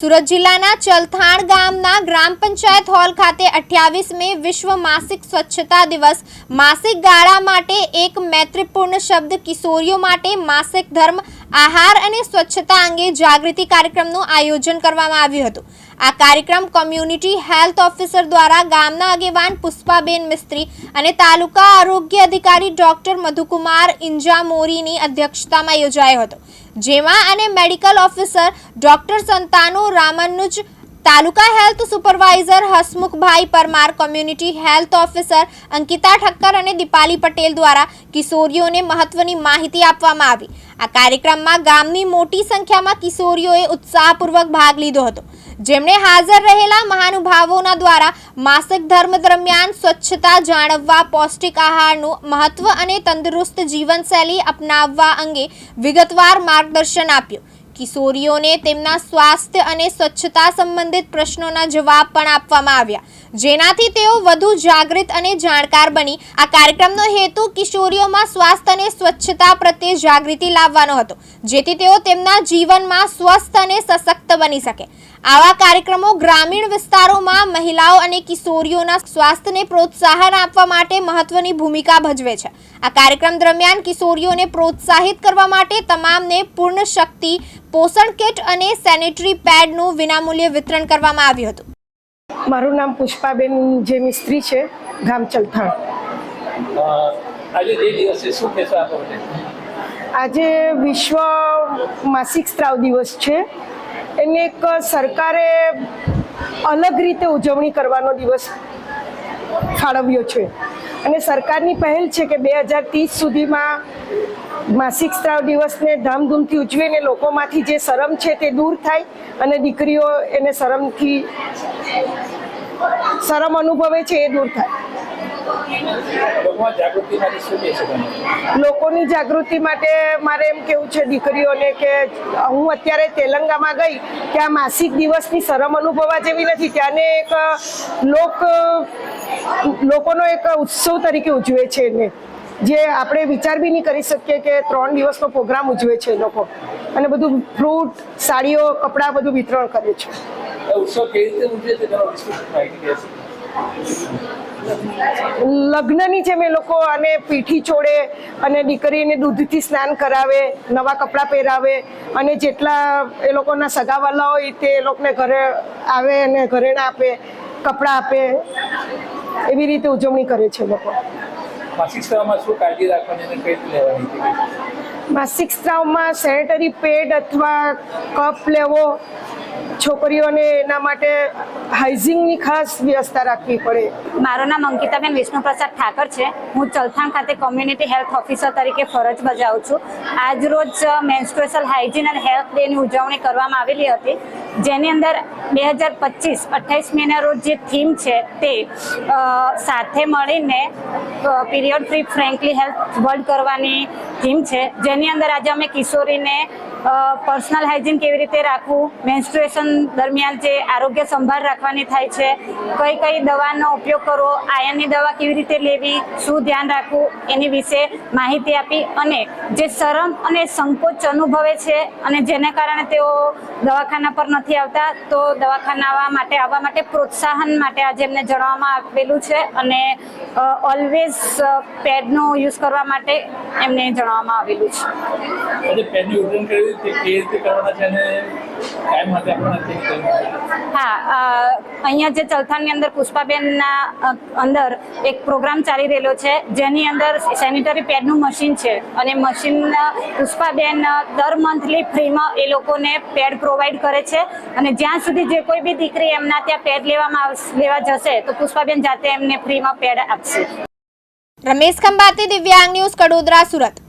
સુરત જિલ્લાના ચલથાણ ગામના ગ્રામ પંચાયત હોલ ખાતે અઠ્યાવીસ મે વિશ્વ માસિક સ્વચ્છતા દિવસ. માસિક ગાળા માટે એક મૈત્રીપૂર્ણ શબ્દ કિશોરીઓ માટે માસિક ધર્મ, આહાર અને સ્વચ્છતા અંગે જાગૃતિ કાર્યક્રમનું આયોજન કરવામાં આવ્યું હતું. આ કાર્યક્રમ કોમ્યુનિટી હેલ્થ ઓફિસર દ્વારા ગામના આગેવાન પુષ્પાબેન મિસ્ત્રી અને તાલુકા આરોગ્ય અધિકારી ડોક્ટર મધુકુમાર ઇન્જામોરીની અધ્યક્ષતામાં યોજાયો હતો. જેમાં અને મેડિકલ ઓફિસર ડોક્ટર સંતાનો Ramanuj taluka health supervisor Hasmukhbhai Parmar, community health officer Ankita Thakkar અને દીપાલી પટેલ દ્વારા કિશોરીઓને મહત્વની માહિતી આપવામાં આવી. આ કાર્યક્રમમાં ગામની મોટી સંખ્યામાં કિશોરીઓએ ઉત્સાહપૂર્વક ભાગ લીધો હતો. જેમણે હાજર રહેલા મહાનુભાવોના દ્વારા માસિક ધર્મ દરમિયાન સ્વચ્છતા જાળવવા, પૌષ્ટિક આહારનું મહત્વ અને તંદુરસ્ત જીવનશૈલી અપનાવવા અંગે વિગતવાર માર્ગદર્શન આપ્યું. કિશોરીઓને તેમના સ્વાસ્થ્ય અને સ્વચ્છતા સંબંધિત પ્રશ્નોના જવાબ પણ આપવામાં આવ્યા. જેનાથી તેઓ વધુ જાગૃત અને જાણકાર બની. આ કાર્યક્રમનો હેતુ કિશોરીઓમાં સ્વાસ્થ્ય અને સ્વચ્છતા પ્રત્યે જાગૃતિ લાવવાનો હતો, જેથી તેઓ તેમના જીવનમાં સ્વસ્થ અને સશક્ત બની શકે. આવા કાર્યક્રમો ગ્રામીણ વિસ્તારોમાં મહિલાઓ અને કિશોરીઓના સ્વાસ્થ્યને પ્રોત્સાહન આપવા માટે મહત્વની ભૂમિકા ભજવે છે. આ કાર્યક્રમ દરમિયાન કિશોરીઓને પ્રોત્સાહિત કરવા માટે તમામને પૂર્ણ શક્તિ પોષણ કિટ અને સેનેટરી પેડનું વિનામૂલ્યે વિતરણ કરવામાં આવ્યું હતું. મારું નામ પુષ્પાબેન જે મિસ્ત્રી છે ગામ ચલથાણ. આજે વિશ્વ માસિક સ્ત્રાવ દિવસ છે. એને એક સરકારે અલગ રીતે ઉજવણી કરવાનો દિવસ ફાળવ્યો છે. અને સરકારની પહેલ છે કે બે હજાર ત્રીસ સુધીમાં માસિક સ્ત્રાવ દિવસને ધામધૂમથી ઉજવીને લોકોમાંથી જે શરમ છે તે દૂર થાય અને દીકરીઓ એને શરમથી, શરમ અનુભવે છે એ દૂર થાય. લોકોની જાગૃતિ માટે મારે એમ કેવું છે દીકરીઓને કે હું અત્યારે તેલંગામાં ગઈ કે આ માસિક દિવસની શરમ અનુભવવા જેવી નથી. ત્યાંને એક લોક લોકોનો એક ઉત્સવ તરીકે ઉજવે છે એને. જે આપણે વિચાર બી નહીં કરી શકીએ કે ત્રણ દિવસનો પ્રોગ્રામ ઉજવે છે એ લોકો. અને બધું ફ્રૂટ સાડીઓ કપડાં બધું વિતરણ કરે છે. ઉત્સવ કેવી રીતે ઉજવે છે લગ્નની જેમ એ લોકો આને પીઠી ચોડે અને દીકરીને દૂધથી સ્નાન કરાવે નવા કપડાં પહેરાવે અને જેટલા એ લોકોના સગાવાલા હોય તે એ લોકોને ઘરે આવે અને ઘરેણા આપે કપડાં આપે એવી રીતે ઉજવણી કરે છે લોકો. માસિક સ્ત્રાવમાં શું કાળજી રાખવાની અને કઈ લેવાની માસિક સ્ત્રાવમાં સેનેટરી પેડ અથવા કપ લેવો છોકરીઓને એના માટે હાઇજિનની ખાસ વ્યવસ્થા રાખવી પડે. મારું નામ અંકિતાબેન વિષ્ણુપ્રસાદ ઠાકર છે. હું ચલથાણ ખાતે કોમ્યુનિટી હેલ્થ ઓફિસર તરીકે ફરજ બજાવું છું. આજ રોજ મેન્સ્ટ્રુએશલ હાઇજીન અને હેલ્થ ડેની ઉજવણી કરવામાં આવેલી હતી. જેની અંદર બે હજાર પચીસ, અઠ્ઠાવીસ મેના રોજ જે થીમ છે તે સાથે મળીને period free frankly health world કરવાની થીમ છે. જેની અંદર આજે અમે કિશોરીને પર્સનલ હાઇજીન કેવી રીતે રાખવું, મેન્સ્ટ્રુએશન દરમિયાન જે આરોગ્ય સંભાળ રાખવાની થાય છે, કઈ કઈ દવાનો ઉપયોગ કરવો, આયનની દવા કેવી રીતે લેવી, શું ધ્યાન રાખવું, એની વિશે માહિતી આપી અને જે શરમ અને સંકોચ અનુભવે છે અને જેને કારણે તેઓ દવાખાના પર નથી આવતા, તો દવાખાના માટે, આવવા માટે પ્રોત્સાહન માટે આજે એમને જણાવવામાં આવેલું છે અને ઓલવેઝ પેડનો યુઝ કરવા માટે એમને જણાવવામાં આવેલું છે. હા અહીંયા જે ચલથાણની અંદર પુષ્પાબેનના અંદર એક પ્રોગ્રામ ચાલી રહેલો છે, જેની અંદર સેનિટરી પેડનું મશીન છે. અને મશીન પુષ્પાબેન દર મંથલી ફ્રીમાં એ લોકોને પેડ પ્રોવાઈડ કરે છે. અને જ્યાં સુધી જે કોઈ બી દીકરી એમના ત્યાં પેડ લેવામાં લેવા જશે, તો પુષ્પાબેન જાતે એમને ફ્રીમાં પેડ આપશે. રમેશ ખંભાતી, દિવ્યાંગ ન્યૂઝ, કડોદરા, સુરત.